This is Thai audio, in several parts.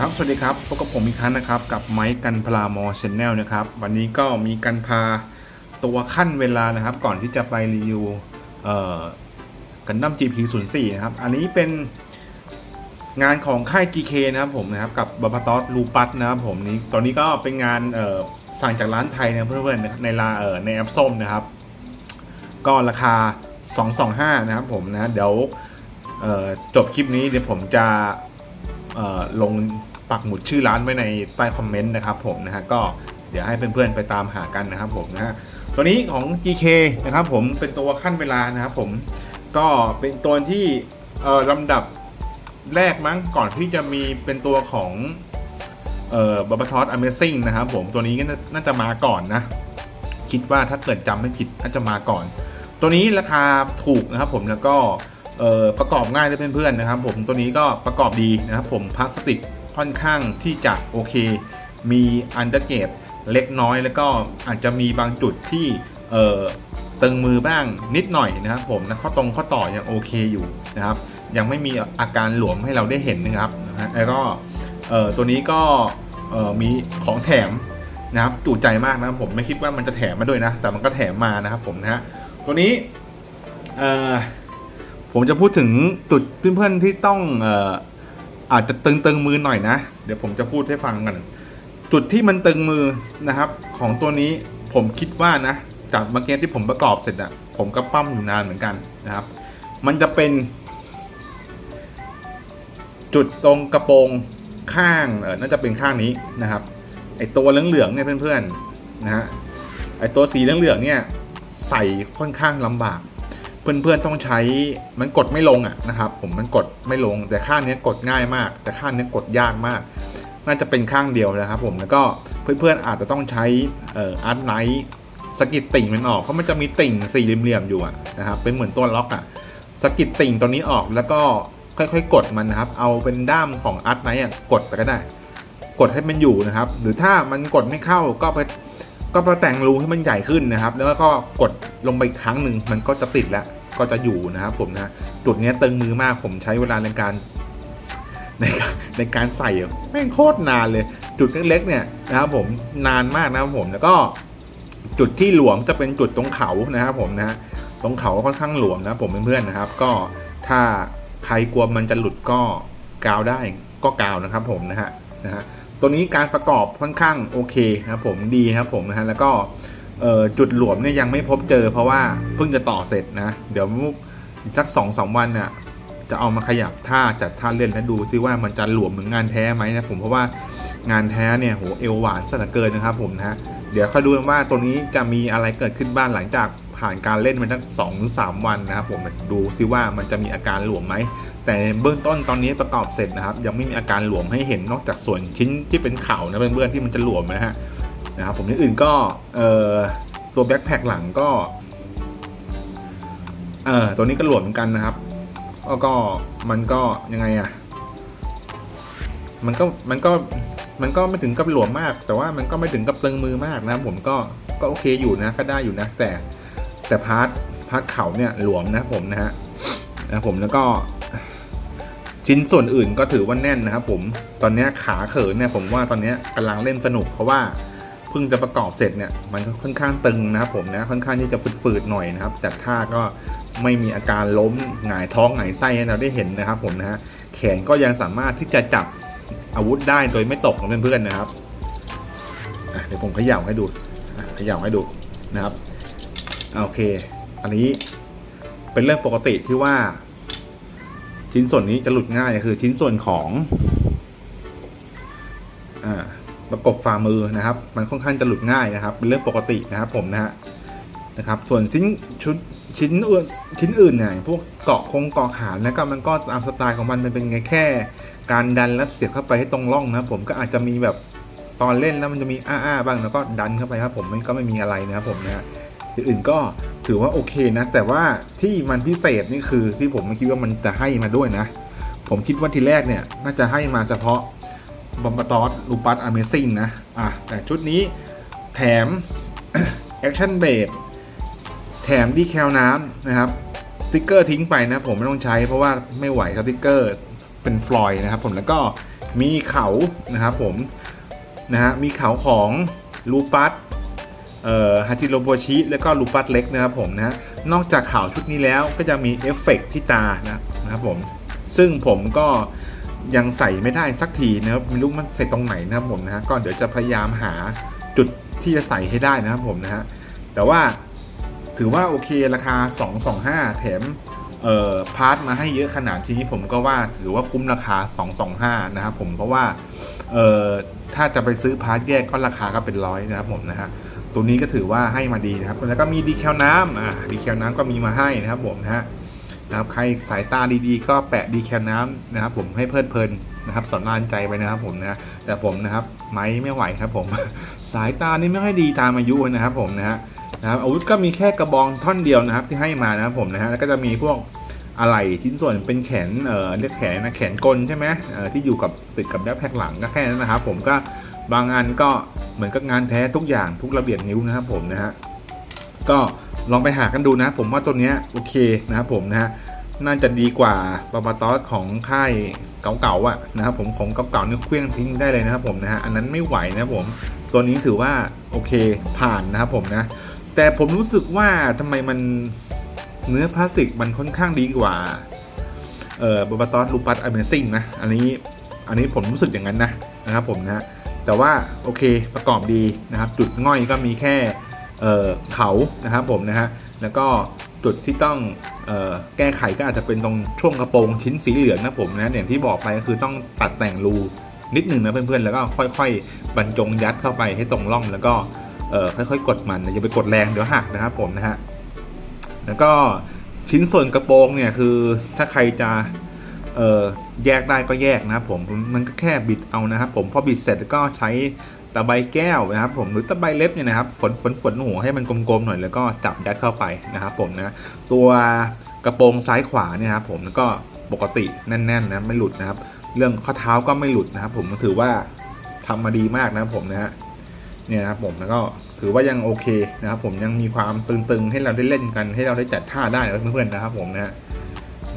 ครับ สวัสดีครับพบกับผมอีกครั้งนะครับ กับไมค์กันพลามอชแนลนะครับ วันนี้ก็มีการพาตัวขั้นเวลานะครับ ก่อนที่จะไปรีวิวเอ่อกันดั้ม GP 0 4นะครับ อันนี้เป็นงานของค่าย GK นะครับผมนะครับ กับบับาตอสลูปัสนะครับผมนี้ตอนนี้ก็เป็นงานสั่งจากร้านไทยนะเพื่อนๆนะครับในลาเออในแอปส้มนะครับ ก็ราคา 225 นะครับผมนะเดี๋ยวจบคลิปนี้เดี๋ยวผมจะ ลงปักหมุดชื่อร้านไว้ในใต้คอมเมนต์นะครับผมนะฮะก็เดี๋ยวให้เพื่อนๆไปตามหากันนะครับผมนะฮะตัวนี้ของ GK นะครับผมเป็นตัวขั้นเวลานะครับผมก็เป็นตัวที่ลำดับแรกมั้งก่อนที่จะมีเป็นตัวของเอ่อบับทอสอเมซิ่งนะครับผมตัวนี้ก็น่าจะมาก่อนนะ คิดว่าถ้าเกิดจำไม่ผิดน่าจะมาก่อน ตัวนี้ราคาถูกนะครับผมแล้วก็ ประกอบง่ายด้วยเพื่อนๆนะครับ ผมตัวนี้ก็ประกอบดีนะครับผมพลาสติกค่อนข้างที่จะโอเค มีอันเดอร์เกตเล็กน้อย แล้วก็อาจจะมีบางจุดที่เตึงมือบ้างนิดหน่อยนะครับ ผมนะข้อตรงข้อต่อยังโอเคอยู่นะครับ ยังไม่มีอาการหลวมให้เราได้เห็นนะครับนะฮะแล้วก็ตัวนี้ก็มีของแถมนะครับจุใจมากนะครับผมไม่คิดว่ามันจะแถมมาด้วยนะ แต่มันก็แถมมานะครับผมนะฮะตัวนี้ ผมจะพูดถึงจุดเพื่อนๆที่ต้องเอ่ออาจจะตึงๆมือหน่อยนะ เดี๋ยวผมจะพูดให้ฟังกันจุดที่มันตึงมือนะครับ ของตัวนี้ผมคิดว่านะจากเมื่อกี้ที่ผมประกอบเสร็จอะผมก็ปั้มอยู่นานเหมือนกันนะครับ มันจะเป็น จุดตรงกระโปรงข้างเออน่าจะเป็นข้างนี้นะครับไอตัวเหลืองๆเนี่ยเพื่อนๆนะฮะไอตัวสีเหลืองๆเนี่ยใส่ค่อนข้างลำบาก เพื่อนๆต้องใช้มันกดไม่ลงอะนะครับ ผมมันกดไม่ลง แต่ข้างเนี้ยกดง่ายมาก แต่ข้างเนี้ยกดยากมาก น่าจะเป็นข้างเดียวนะครับ ผมแล้วก็เพื่อนๆอาจจะต้องใช้อาร์ตไนท์สกิดติ่งมันออกเพราะมันจะมีติ่งสี่เหลี่ยมๆอยู่นะครับเป็นเหมือนตัวล็อกอะสกิดติ่งตัวนี้ออกแล้วก็ค่อยๆ กดมันนะครับ เอาเป็นด้ามของอาร์ตไนท์อะกดไปก็ได้ กดให้มันอยู่นะครับ หรือถ้ามันกดไม่เข้าก็ไปก็ไปแต่งรูให้มันใหญ่ขึ้นนะครับ แล้วก็กดลงไปครั้งหนึ่งมันก็จะติดแล้ว ก็จะอยู่นะครับผมนะจุดนี้ตึงมือมากผมใช้เวลาในการในการในการใส่อะแม่งโคตรนานเลย จุดเล็กๆเนี่ยนะครับผมนานมากนะครับผมแล้วก็จุดที่หลวมจะเป็นจุดตรงเขานะครับผมนะตรงเขาค่อนข้างหลวมนะผมเพื่อนๆนะครับ ก็ถ้าใครกลัวมันจะหลุดก็กาวได้ก็กาวนะครับผมนะฮะนะฮะตัวนี้การประกอบค่อนข้างโอเคนะครับผมดีครับผมนะฮะแล้วก็ จุดหลวมเนี่ยยังไม่พบเจอ เพราะว่าเพิ่งจะต่อเสร็จนะ เดี๋ยวอีกสักสองสามวันเนี่ยจะเอามาขยับท่าจัดท่าเล่นและดูซิว่ามันจะหลวมเหมือนงานแท้ไหมนะผมเพราะว่างานแท้เนี่ยโหเอวหวานสะเกินนะครับผมนะเดี๋ยวค่อยดูว่าตัวนี้จะมีอะไรเกิดขึ้นบ้างหลังจากผ่านการเล่นมาตั้งสองหรือสามวันนะครับผมดูซิว่ามันจะมีอาการหลวมไหมแต่เบื้องต้นตอนนี้ประกอบเสร็จนะครับ ยังไม่มีอาการหลวมให้เห็นนอกจากส่วนชิ้นที่เป็นเข่านะเพื่อนๆที่มันจะหลวมนะฮะ นะครับผมที่อื่นก็ตัวแบ็คแพคหลังก็เออตัวนี้ก็หลวมเหมือนกันนะครับแล้วก็มันก็ยังไงอะมันก็มันก็มันก็ไม่ถึงกับหลวมมาก แต่ว่ามันก็ไม่ถึงกับตึงมือมากนะครับผมก็ก็โอเคอยู่นะก็ได้อยู่นะ แต่แต่พาร์ทพาร์ทเข่าเนี่ยหลวมนะผมนะฮะนะผมแล้วก็ ชิ้นส่วนอื่นก็ถือว่าแน่นนะครับผมตอนนี้ขาเขินเนี่ยผมว่าตอนนี้กำลังเล่นสนุกเพราะว่า พิ่งจะประกอบเสร็จเนี่ยมันก็ค่อนข้างตึงนะครับผมนะค่อนข้างที่จะฝืดๆหน่อยนะครับ แต่ท่าก็ไม่มีอาการล้มหงายท้องหงายไส้ให้เราได้เห็นนะครับผมนะฮะแขนก็ยังสามารถที่จะจับอาวุธได้โดยไม่ตกนะเพื่อนๆนะครับเดี๋ยวผมเขย่าให้ดูเขย่าให้ดูนะครับโอเค อันนี้เป็นเรื่องปกติที่ว่า ชิ้นส่วนนี้จะหลุดง่ายคือชิ้นส่วนของ ประกบฝ่ามือนะครับ มันค่อนข้างจะหลุดง่ายนะครับเป็นเรื่องปกตินะครับผมนะฮะนะครับ ส่วนชิ้นชุดชิ้นอื่นชิ้นอื่นเนี่ยพวกเกาะคงเกาะขาแล้วก็มันก็ตามสไตล์ของมันมันเป็นไงแค่ การดันและเสียบเข้าไปให้ตรงร่องนะผมก็อาจจะมีแบบตอนเล่นแล้วมันจะมีอ้าๆบ้างแล้วก็ดันเข้าไปครับผมมันก็ไม่มีอะไรนะครับผมนะฮะอื่นก็ถือว่าโอเคนะ แต่ว่าที่มันพิเศษนี่คือที่ผมไม่คิดว่ามันจะให้มาด้วยนะ ผมคิดว่าทีแรกเนี่ยน่าจะให้มาเฉพาะ บอมบาตอสลูปัสอเมซิ่งนะ อะ แต่ชุดนี้แถม แอคชั่นเบรดแถมดีแคลน้ำนะครับ สติกเกอร์ทิ้งไปนะ ผมไม่ต้องใช้เพราะว่าไม่ไหวสติกเกอร์เป็นฟลอยนะครับผมแล้วก็มีเขานะครับผม นะฮะ มีเขาของลูปัสเอ่อฮาติโรโบชิแล้วก็ลูปัสเล็กนะครับผมนะนอกจากข่าวชุดนี้แล้วก็จะมีเอฟเฟกต์ที่ตานะนะครับผม ซึ่งผมก็ ยังใส่ไม่ได้สักทีนะครับไม่รู้มันใส่ตรงไหนนะครับผมนะฮะก็เดี๋ยวจะพยายามหาจุดที่จะใส่ให้ได้นะครับผมนะฮะแต่ว่าถือว่าโอเคราคา 225 แถมเอ่อพาร์ทมาให้เยอะขนาดนี้ผมก็ว่าถือว่าคุ้มราคา 225 นะครับผมเพราะว่าเอ่อถ้าจะไปซื้อพาร์ทแยกก็ราคาก็เป็นร้อยนะครับผมนะฮะตัวนี้ก็ถือว่าให้มาดีนะครับแล้วก็มีดีแคลน้ำอ่าดีแคลน้ำก็มีมาให้นะครับผมนะฮะ นะครับใครสายตาดีๆ ก็แปะดีแคลน้ำนะครับ ผมให้เพลิดเพลินนะครับสอนรานใจไปนะครับผมนะแต่ผมนะครับไม้ไม่ไหวครับผม สายตานี่ไม่ค่อยดีตามอายุนะครับ ผมนะฮะนะครับอาวุธก็มีแค่กระบองท่อนเดียวนะครับที่ให้มานะครับผมนะฮะแล้วก็จะมีพวกอะไหล่ชิ้นส่วนเป็นแขนเอ่อเรียกแขนนะแขนกลใช่ไหมเอ่อที่อยู่กับติดกับแบ็คแพ็คหลังก็แค่นั้นนะครับ ผมก็บางอันก็เหมือนกับงานแท้ทุกอย่างทุกระเบียดนิ้วนะครับผมนะฮะก็ลองไปหากันดูนะ ผมว่าตัวเนี้ยโอเคนะครับผมนะฮะ น่าจะดีกว่าปาปาตอสของค่ายเก่าๆอะนะครับผมของเก่าๆนี่เคลื่องทิ้งได้เลยนะครับผมนะฮะอันนั้นไม่ไหวนะครับผมตัวนี้ถือว่าโอเคผ่านนะครับผมนะ แต่ผมรู้สึกว่าทำไมมันเนื้อพลาสติกมันค่อนข้างดีกว่าเอ่อบาบาตอสลูปัสอเมซิ่งนะอันนี้อันนี้ผมรู้สึกอย่างนั้นนะนะครับผมนะแต่ว่าโอเคประกอบดีนะครับ จุดง่อยก็มีแค่เอ่อเขานะครับผมนะฮะแล้วก็ จุดที่ต้องออแก้ไขก็อาจจะเป็นตรงช่วงกระโปรงชิ้นสีเหลืองนะผมนะอย่างที่บอกไปก็คือต้องตัดแต่งรูนิดหนึ่งนะเพื่อนๆแล้วก็ค่อย ๆ บรรจงยัดเข้าไปให้ตรงร่องแล้วก็ค่อยๆ กดมันอย่าไปกดแรงเดี๋ยวหักนะครับผมนะฮะแล้วก็ชิ้นส่วนกระโปรงเนี่ยคือถ้าใครจะแยกได้ก็แยกนะครับผมมันก็แค่บิดเอานะครับผมพอบิดเสร็จก็ใช้ ตะไบแก้วนะครับผมหรือตะไบเล็บเนี่ยนะครับฝนฝนฝนหัวให้มันกลมๆหน่อยแล้วก็จับยัดเข้าไปนะครับผมนะตัวกระโปรงซ้ายขวาเนี่ยครับผมก็ปกติแน่นๆนะไม่หลุดนะครับ เรื่องข้อเท้าก็ไม่หลุดนะครับ ผมถือว่าทำมาดีมากนะครับผมนะฮะเนี่ยนะครับผมแล้วก็ถือว่ายังโอเคนะครับผมยังมีความตึงๆให้เราได้เล่นกันให้เราได้จัดท่าได้นะเพื่อนๆนะครับ ผมนะฮะ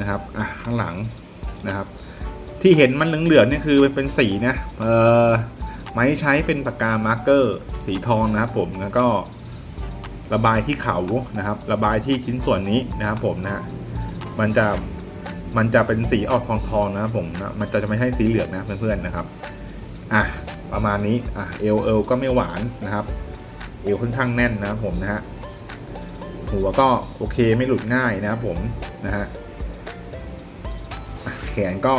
นะครับอะข้างหลังนะครับ ที่เห็นมันเหลืองๆเนี่ยคือมันเป็นสีนะเออ ไม้ใช้เป็นปากกามาร์กเกอร์สีทองนะครับผมแล้วก็ระบายที่เขานะครับ ระบายที่ชิ้นส่วนนี้นะครับผมนะฮะมันจะมันจะเป็นสีออกทองทองนะครับผมนะมันจะไม่ใช่สีเหลืองนะเพื่อนๆนะครับอะประมาณนี้อะเอลเอลก็ไม่หวานนะครับ เอวค่อนข้างแน่นนะครับผมนะฮะหัวก็โอเคไม่หลุดง่ายนะครับผมนะฮะแขนก็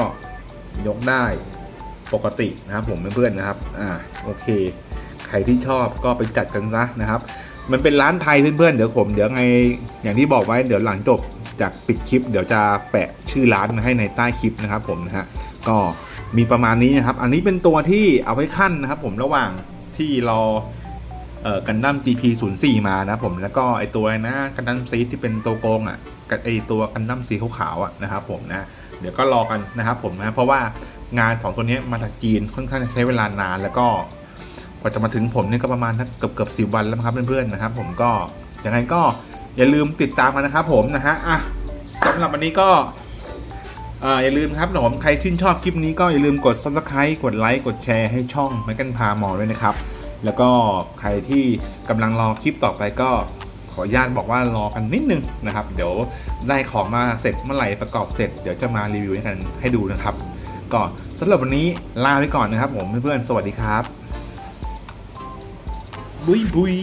ยกได้ ปกตินะครับผมเพื่อนๆนะครับอ่าโอเค ใครที่ชอบก็ไปจัดกันซะนะครับมันเป็นร้านไทยเพื่อนๆเดี๋ยวผมเดี๋ยวไงอย่างที่บอกไว้เดี๋ยวหลังจบจากปิดคลิป เดี๋ยวจะแปะชื่อร้านให้ในใต้คลิปนะครับ ผมนะฮะก็มีประมาณนี้นะครับ อันนี้เป็นตัวที่เอาไว้ขั้นนะครับ ผมระหว่างที่รอเอ่อกันดั้ม GP 0 4มานะผมแล้วก็ไอตัวนะกันดั้มซีที่เป็นตัวโกงอะกับไอตัวกันดั้มสีขาวๆอะนะครับ ผมนะเดี๋ยวก็รอกันนะครับผมนะเพราะว่า งานสองตัวนี้มาจากจีนค่อนข้างจะใช้เวลานาน แล้วก็กว่าจะมาถึงผมนี่ก็ประมาณเกือบเกือบสิวันแล้วครับเพื่อนๆนะครับ ผมก็ยังไงก็อย่าลืมติดตามกันนะครับ ผมนะฮะอะสำหรับวันนี้ก็อ่ออย่าลืมครับผมใครชื่นชอบคลิปนี้ก็อย่าลืมกด subscribe กดไลค์กดแชร์ให้ช่องไมกันพาหมอด้วยนะครับ แล้วก็ใครที่กำลังรอคลิปต่อไปก็ขออนุญาตบอกว่ารอกันนิดนึงนะครับ เดี๋ยวได้ของมาเสร็จเมื่อไหร่ประกอบเสร็จ เดี๋ยวจะมารีวิวให้กันให้ดูนะครับ ก็สำหรับวันนี้ลาไปก่อนนะครับผมเพื่อนๆสวัสดีครับบุยบุย